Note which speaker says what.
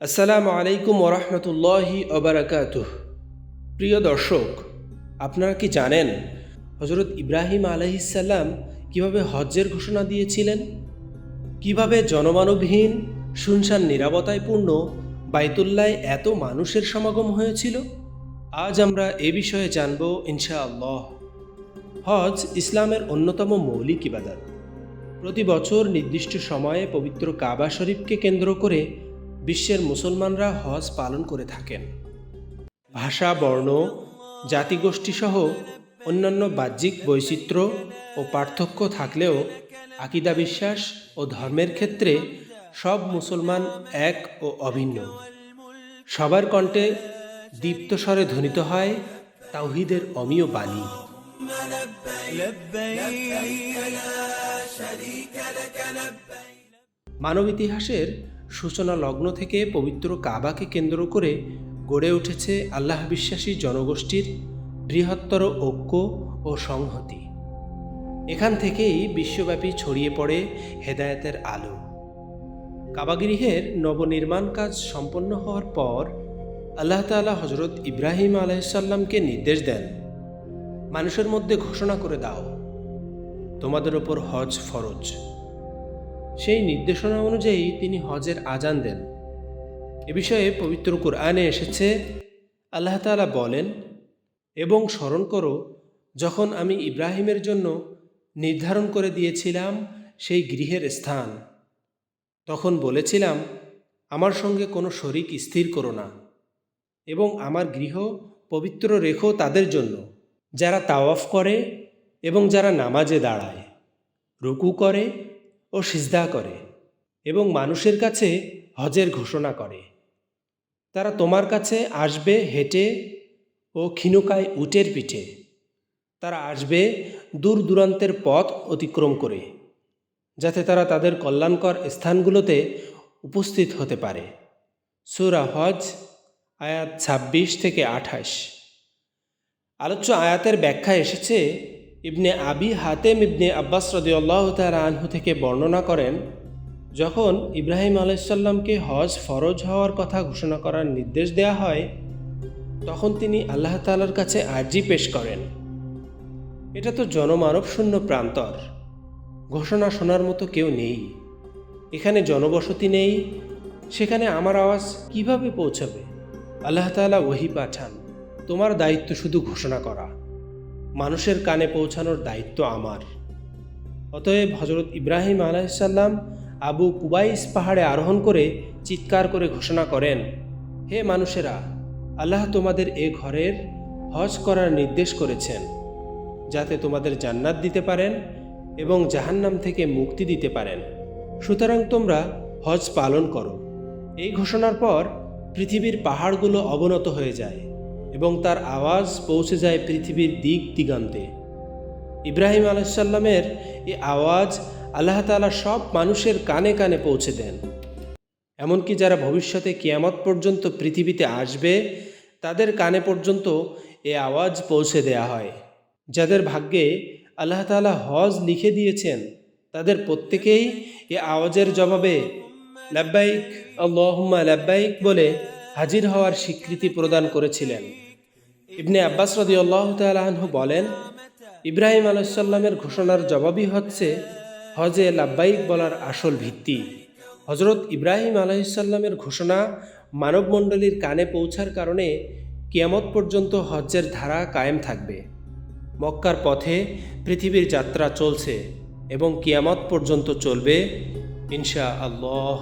Speaker 1: আসসালামু আলাইকুম ওরহমতুল্লাহি অবরাকাতুহ প্রিয় দর্শক, আপনারা কি জানেন হজরত ইব্রাহিম আলহিসাল্লাম কীভাবে হজ্জের ঘোষণা দিয়েছিলেন? কীভাবে জনমানবহীন, শুনশান নিরাপত্তায় পূর্ণ বাইতুল্লায় এত মানুষের সমাগম হয়েছিল? আজ আমরা এ বিষয়ে জানব ইনশাআল্লাহ। হজ ইসলামের অন্যতম মৌলিক ইবাদত। প্রতি বছর নির্দিষ্ট সময়ে পবিত্র কাবা শরীফকে কেন্দ্র করে বিশ্বের মুসলমানরা হজ পালন করে থাকেন। ভাষা, বর্ণ জাতিগোষ্ঠী সহ অন্যান্য বাহ্যিক বৈচিত্র্য ও পার্থক্য থাকলেও আকিদা বিশ্বাস ও ধর্মের ক্ষেত্রে সব মুসলমান এক ও অভিন্ন। সবার কণ্ঠে দীপ্ত স্বরে ধ্বনিত হয় তাওহিদের অমীয় বাণী। মানব ইতিহাসের সূচনা লগ্ন থেকে পবিত্র কাবাকে কেন্দ্র করে গড়ে উঠেছে আল্লাহ বিশ্বাসী জনগোষ্ঠীর বৃহত্তর ঐক্য ও সংহতি। এখান থেকেই বিশ্বব্যাপী ছড়িয়ে পড়ে হেদায়েতের আলো। কাবাগৃহের নবনির্মাণ কাজ সম্পন্ন হওয়ার পর আল্লাহ তাআলা হজরত ইব্রাহিম আলাইসাল্লামকে নির্দেশ দেন, মানুষের মধ্যে ঘোষণা করে দাও, তোমাদের ওপর হজ ফরজ। সেই নির্দেশনা অনুযায়ী তিনি হজের আজান দেন। এ বিষয়ে পবিত্র কোরআনে এসেছে, আল্লাহ তাআলা বলেন, এবং স্মরণ করো, যখন আমি ইব্রাহিমের জন্য নির্ধারণ করে দিয়েছিলাম সেই গৃহের স্থান, তখন বলেছিলাম, আমার সঙ্গে কোনো শরিক স্থির করো না, এবং আমার গৃহ পবিত্র রেখো তাদের জন্য, যারা তাওয়াফ করে এবং যারা নামাজে দাঁড়ায়, রুকু করে ও সিজদা করে এবং মানুষের কাছে হজের ঘোষণা করে। তারা তোমার কাছে আসবে হেঁটে ও ক্ষীণকায় উটের পিঠে। তারা আসবে দূর দূরান্তের পথ অতিক্রম করে, যাতে তারা তাদের কল্যাণকর স্থানগুলোতে উপস্থিত হতে পারে। সুরা হজ, আয়াত ছাব্বিশ থেকে আঠাশ। আলোচ্য আয়াতের ব্যাখ্যা এসেছে ইবনে আবি হাতেম ইবনে আব্বাস রদিউল্লাহ তালা আনহু থেকে বর্ণনা করেন, যখন ইব্রাহিম আলাইসাল্লামকে হজ ফরজ হওয়ার কথা ঘোষণা করার নির্দেশ দেয়া হয়, তখন তিনি আল্লাহ তালার কাছে আর্জি পেশ করেন। এটা তো জনমানব শূন্য প্রান্তর। ঘোষণা শোনার মতো কেউ নেই। এখানে জনবসতি নেই। সেখানে আমার আওয়াজ কীভাবে পৌঁছাবে? আল্লাহ তাআলা ওহি পাঠান। তোমার দায়িত্ব শুধু ঘোষণা করা। মানুষের কানে পৌঁছানোর দায়িত্ব আমার। অতএব হজরত ইব্রাহিম আলাইসাল্লাম আবু কুবাইস পাহাড়ে আরোহণ করে চিৎকার করে ঘোষণা করেন, হে মানুষেরা, আল্লাহ তোমাদের এ ঘরের হজ করার নির্দেশ করেছেন, যাতে তোমাদের জান্নাত দিতে পারেন এবং জাহান্নাম থেকে মুক্তি দিতে পারেন। সুতরাং তোমরা হজ পালন করো। এই ঘোষণার পর পৃথিবীর পাহাড়গুলো অবনত হয়ে যায়। এবং তার আওয়াজ পৌঁছে যায় পৃথিবীর দিক দিগান্তে। ইব্রাহিম আলাইসাল্লামের এই আওয়াজ আল্লাহ তালা সব মানুষের কানে কানে পৌঁছে দেন। এমনকি যারা ভবিষ্যতে কিয়ামত পর্যন্ত পৃথিবীতে আসবে, তাদের কানে পর্যন্ত এ আওয়াজ পৌঁছে দেয়া হয়। যাদের ভাগ্যে আল্লাহ তালা হজ লিখে দিয়েছেন, তাদের প্রত্যেকেই এ আওয়াজের জবাবে লাব্বাইক, আল্লাহুম্মা লাব্বাইক বলে হাজির হওয়ার স্বীকৃতি প্রদান করেছিলেন। ইবনে আব্বাস রদি আল্লাহ তালহু বলেন, ইব্রাহিম আলাইসাল্লামের ঘোষণার জবাবই হচ্ছে হজে লাব্বাইক বলার আসল ভিত্তি। হজরত ইব্রাহিম আলাইসাল্লামের ঘোষণা মানবমণ্ডলীর কানে পৌঁছার কারণে কিয়ামত পর্যন্ত হজ্জের ধারা কায়েম থাকবে। মক্কার পথে পৃথিবীর যাত্রা চলছে এবং কিয়ামত পর্যন্ত চলবে ইনশা আল্লাহ